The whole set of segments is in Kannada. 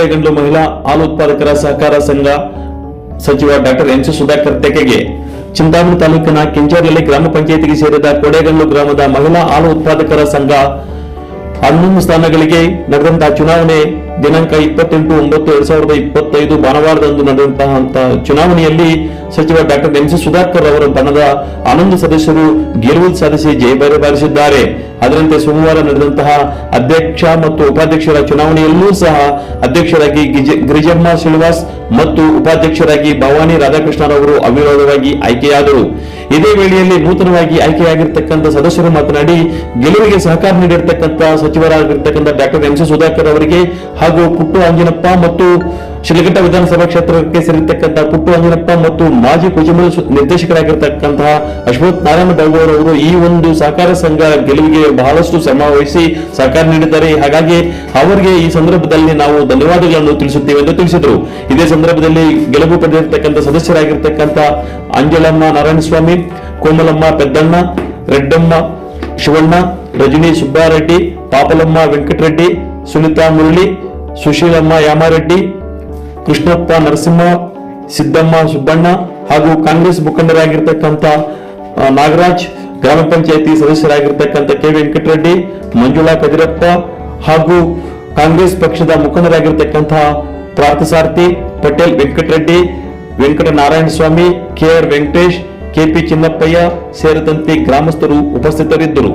ಕೋಡೆಗಂಡ್ಲು ಮಹಿಳಾ ಹಾಲು ಉತ್ಪಾದಕರ ಸಹಕಾರ ಸಂಘ ಸಚಿವ ಡಾಕ್ಟರ್ ಎನ್ ಸಿ ಸುಧಾಕರ್ ತೆಕೆಗೆ. ಚಿಂತಾಮಣಿ ತಾಲೂಕಿನ ಕೆಂಚರ್ಲಲ್ಲಿ ಗ್ರಾಮ ಪಂಚಾಯಿತಿಗೆ ಸೇರಿದ ಕೊಡೆಗಲ್ಲು ಗ್ರಾಮದ ಮಹಿಳಾ ಹಾಲು ಉತ್ಪಾದಕರ ಸಂಘ ಹನ್ನೊಂದು ಸ್ಥಾನಗಳಿಗೆ ನಡೆದಂತಹ ಚುನಾವಣೆ ದಿನಾಂಕ ಇಪ್ಪತ್ತೆಂಟು, ಒಂಬತ್ತು, ಎರಡ್ ಸಾವಿರದ ಇಪ್ಪತ್ತೈದು ಭಾನುವಾರದಂದು ನಡೆದಂತಹ ಚುನಾವಣೆಯಲ್ಲಿ ಸಚಿವ ಡಾಕ್ಟರ್ ಎಂ ಸಿ ಸುಧಾಕರ್ ಅವರ ತಂಡದ ಹನ್ನೊಂದು ಸದಸ್ಯರು ಗೆಲುವು ಸಾಧಿಸಿ ಜಯಭೇರಿ ಬಾರಿಸಿದ್ದಾರೆ ಅದರಂತೆ ಸೋಮವಾರ ನಡೆದಂತಹ ಅಧ್ಯಕ್ಷ ಮತ್ತು ಉಪಾಧ್ಯಕ್ಷರ ಚುನಾವಣೆಯಲ್ಲೂ ಸಹ ಅಧ್ಯಕ್ಷರಾಗಿ ಗಿರಿಜಮ್ಮ ಶ್ರೀನಿವಾಸ್ ಮತ್ತು ಉಪಾಧ್ಯಕ್ಷರಾಗಿ ಭವಾನಿ ರಾಧಾಕೃಷ್ಣರವರು ಅವಿರೋಧವಾಗಿ ಆಯ್ಕೆಯಾದರು. ಇದೇ ವೇಳೆಯಲ್ಲಿ ನೂತನವಾಗಿ ಆಯ್ಕೆಯಾಗಿರ್ತಕ್ಕಂಥ ಸದಸ್ಯರು ಮಾತನಾಡಿ, ಗೆಲುವಿಗೆ ಸಹಕಾರ ನೀಡಿರ್ತಕ್ಕಂಥ ಸಚಿವರಾಗಿರ್ತಕ್ಕಂಥ ಡಾಕ್ಟರ್ ಎಂ ಸಿ ಸುಧಾಕರ್ ಅವರಿಗೆ ಹಾಗೂ ಪುಟ್ಟು ಅಂಜನಪ್ಪ ಮತ್ತು ಶಿಲಘಟ್ಟ ವಿಧಾನಸಭಾ ಕ್ಷೇತ್ರಕ್ಕೆ ಸೇರಿರ್ತಕ್ಕಂಥ ಪುಟ್ಟು ಅಂಜನಪ್ಪ ಮತ್ತು ಮಾಜಿ ಕುಜಮಲ್ ನಿರ್ದೇಶಕರಾಗಿರ್ತಕ್ಕಂತಹ ಅಶ್ವಥ್ ನಾರಾಯಣ ಬಾಬು ಅವರು ಈ ಒಂದು ಸಹಕಾರ ಸಂಘ ಗೆಲುವಿಗೆ ಬಹಳಷ್ಟು ಶ್ರಮ ವಹಿಸಿ ಸಹಕಾರ ನೀಡಿದ್ದಾರೆ. ಹಾಗಾಗಿ ಅವರಿಗೆ ಈ ಸಂದರ್ಭದಲ್ಲಿ ನಾವು ಧನ್ಯವಾದಗಳನ್ನು ತಿಳಿಸುತ್ತೇವೆ ಎಂದು ತಿಳಿಸಿದರು. ಇದೇ ಸಂದರ್ಭದಲ್ಲಿ ಗೆಲುವು ಪಡೆದಿರ್ತಕ್ಕಂಥ ಸದಸ್ಯರಾಗಿರ್ತಕ್ಕಂಥ ಅಂಜಲಮ್ಮ ನಾರಾಯಣಸ್ವಾಮಿ, ಕೋಮಲಮ್ಮ ಪೆದ್ದಣ್ಣ, ರೆಡ್ಡಮ್ಮ ಶಿವಣ್ಣ, ರಜನಿ ಸುಬ್ಬಾರೆಡ್ಡಿ, ಪಾಪಲಮ್ಮ ವೆಂಕಟರೆಡ್ಡಿ, ಸುನಿತಾ ಮುರಳಿ, ಸುಶೀಲಮ್ಮ ಯಾಮಾರೆಡ್ಡಿ, ಕೃಷ್ಣಪ್ಪ ನರಸಿಂಹ, ಸಿದ್ದಮ್ಮ ಸುಬ್ಬಣ್ಣ ಹಾಗೂ ಕಾಂಗ್ರೆಸ್ ಮುಖಂಡರಾಗಿರ್ತಕ್ಕಂಥ ನಾಗರಾಜ್ ಗ್ರಾಮ ಪಂಚಾಯತಿ ಸದಸ್ಯರಾಗಿರ್ತಕ್ಕಂಥ ಕೆ ವೆಂಕಟರೆಡ್ಡಿ, ಮಂಜುಳಾ ಕದಿರಪ್ಪ ಹಾಗೂ ಕಾಂಗ್ರೆಸ್ ಪಕ್ಷದ ಮುಖಂಡರಾಗಿರ್ತಕ್ಕಂಥ Parthasarathi Patel Venkatareddy Venkata Narayana Swamy K R Venkatesh K P Chinnappayya ಸೇರಿದಂತೆ ಗ್ರಾಮಸ್ಥರು ಉಪಸ್ಥಿತರಿದ್ದರು.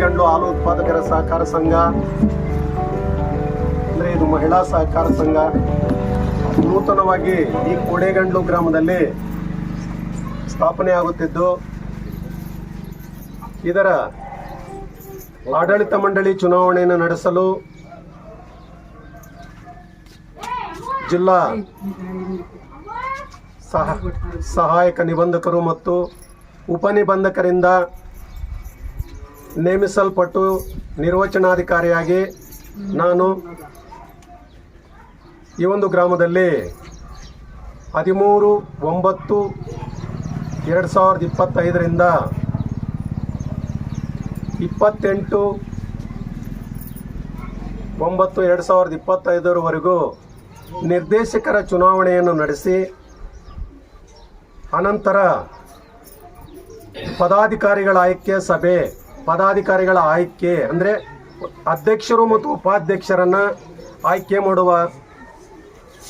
ಕೋಡೆಗಂಡು ಹಾಲು ಉತ್ಪಾದಕರ ಸಹಕಾರ ಸಂಘ, ಅಂದರೆ ಇದು ಮಹಿಳಾ ಸಹಕಾರ ಸಂಘ. ನೂತನವಾಗಿ ಈ ಕೋಣೆಗಂಡ್ಲು ಗ್ರಾಮದಲ್ಲಿ ಸ್ಥಾಪನೆ ಆಗುತ್ತಿದ್ದು, ಇದರ ಆಡಳಿತ ಮಂಡಳಿ ಚುನಾವಣೆಯನ್ನು ನಡೆಸಲು ಜಿಲ್ಲಾ ಸಹ, ಸಹಾಯಕ ನಿಬಂಧಕರು ಮತ್ತು ಉಪನಿಬಂಧಕರಿಂದ ನೇಮಿಸಲ್ಪಟ್ಟು ನಿರ್ವಚನಾಧಿಕಾರಿಯಾಗಿ ನಾನು ಈ ಒಂದು ಗ್ರಾಮದಲ್ಲಿ ಹದಿಮೂರು, ಒಂಬತ್ತು, ಎರಡು ಸಾವಿರದ ಇಪ್ಪತ್ತೈದರಿಂದ ಇಪ್ಪತ್ತೆಂಟು, ಒಂಬತ್ತು, ಎರಡು ಸಾವಿರದ ಇಪ್ಪತ್ತೈದರವರೆಗೂ ನಿರ್ದೇಶಕರ ಚುನಾವಣೆಯನ್ನು ನಡೆಸಿ, ಅನಂತರ ಪದಾಧಿಕಾರಿಗಳ ಆಯ್ಕೆ ಸಭೆ ಪದಾಧಿಕಾರಿಗಳ ಆಯ್ಕೆ ಅಂದರೆ ಅಧ್ಯಕ್ಷರು ಮತ್ತು ಉಪಾಧ್ಯಕ್ಷರನ್ನು ಆಯ್ಕೆ ಮಾಡುವ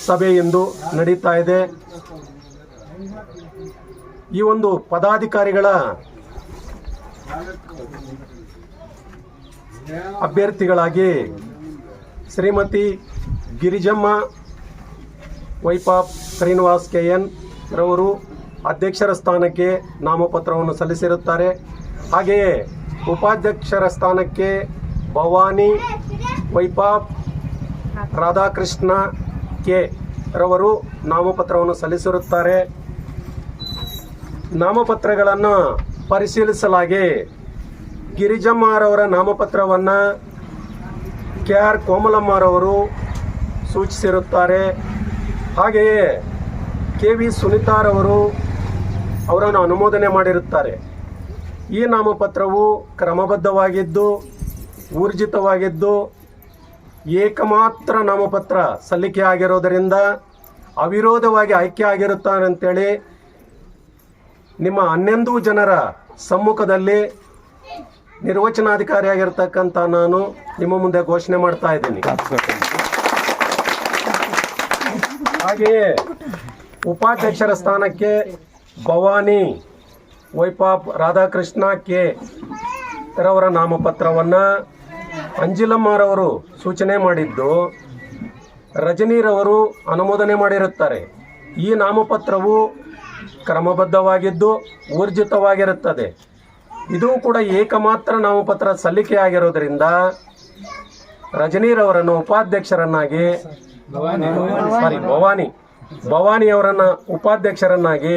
ಸಭೆ ಎಂದು ನಡೀತಾ ಇದೆ. ಈ ಒಂದು ಪದಾಧಿಕಾರಿಗಳ ಅಭ್ಯರ್ಥಿಗಳಾಗಿ ಶ್ರೀಮತಿ ಗಿರಿಜಮ್ಮ ವೈಪಾಪ್ ಶ್ರೀನಿವಾಸ್ ಕೆ ಎನ್ ರವರು ಅಧ್ಯಕ್ಷರ ಸ್ಥಾನಕ್ಕೆ ನಾಮಪತ್ರವನ್ನು ಸಲ್ಲಿಸಿರುತ್ತಾರೆ. ಹಾಗೆಯೇ ಉಪಾಧ್ಯಕ್ಷರ ಸ್ಥಾನಕ್ಕೆ ಭವಾನಿ ವೈಪಾಪ್ ರಾಧಾಕೃಷ್ಣ ಕೆ ರವರು ನಾಮಪತ್ರವನ್ನು ಸಲ್ಲಿಸಿರುತ್ತಾರೆ. ನಾಮಪತ್ರಗಳನ್ನು ಪರಿಶೀಲಿಸಲಾಗಿ ಗಿರಿಜಮ್ಮರವರ ನಾಮಪತ್ರವನ್ನು ಕೆ ಆರ್ ಕೋಮಲಮ್ಮರವರು ಸೂಚಿಸಿರುತ್ತಾರೆ. ಹಾಗೆಯೇ ಕೆ ವಿ ಸುನಿತಾರವರು ಅವರನ್ನು ಅನುಮೋದನೆ ಮಾಡಿರುತ್ತಾರೆ. ಈ ನಾಮಪತ್ರವು ಕ್ರಮಬದ್ಧವಾಗಿದ್ದು, ಊರ್ಜಿತವಾಗಿದ್ದು, ಏಕಮಾತ್ರ ನಾಮಪತ್ರ ಸಲ್ಲಿಕೆ ಆಗಿರೋದರಿಂದ ಅವಿರೋಧವಾಗಿ ಆಯ್ಕೆ ಆಗಿರುತ್ತಾನಂತೇಳಿ ನಿಮ್ಮ ಹನ್ನೊಂದು ಜನರ ಸಮ್ಮುಖದಲ್ಲಿ ನಿರ್ವಚನಾಧಿಕಾರಿಯಾಗಿರ್ತಕ್ಕಂಥ ನಾನು ನಿಮ್ಮ ಮುಂದೆ ಘೋಷಣೆ ಮಾಡ್ತಾ ಇದ್ದೀನಿ. ಹಾಗೆಯೇ ಉಪಾಧ್ಯಕ್ಷರ ಸ್ಥಾನಕ್ಕೆ ಭವಾನಿ ವೈಪಾಪ್ ರಾಧಾಕೃಷ್ಣ ಕೆ ರವರ ನಾಮಪತ್ರವನ್ನು ಅಂಜಿಲಮ್ಮರವರು ಸೂಚನೆ ಮಾಡಿದ್ದು ರಜನೀರವರು ಅನುಮೋದನೆ ಮಾಡಿರುತ್ತಾರೆ. ಈ ನಾಮಪತ್ರವು ಕ್ರಮಬದ್ಧವಾಗಿದ್ದು ಊರ್ಜಿತವಾಗಿರುತ್ತದೆ. ಇದು ಕೂಡ ಏಕಮಾತ್ರ ನಾಮಪತ್ರ ಸಲ್ಲಿಕೆಯಾಗಿರೋದ್ರಿಂದ ರಜನೀರವರನ್ನು ಉಪಾಧ್ಯಕ್ಷರನ್ನಾಗಿ ಸಾರಿ ಭವಾನಿ. ಭವಾನಿಯವರನ್ನು ಉಪಾಧ್ಯಕ್ಷರನ್ನಾಗಿ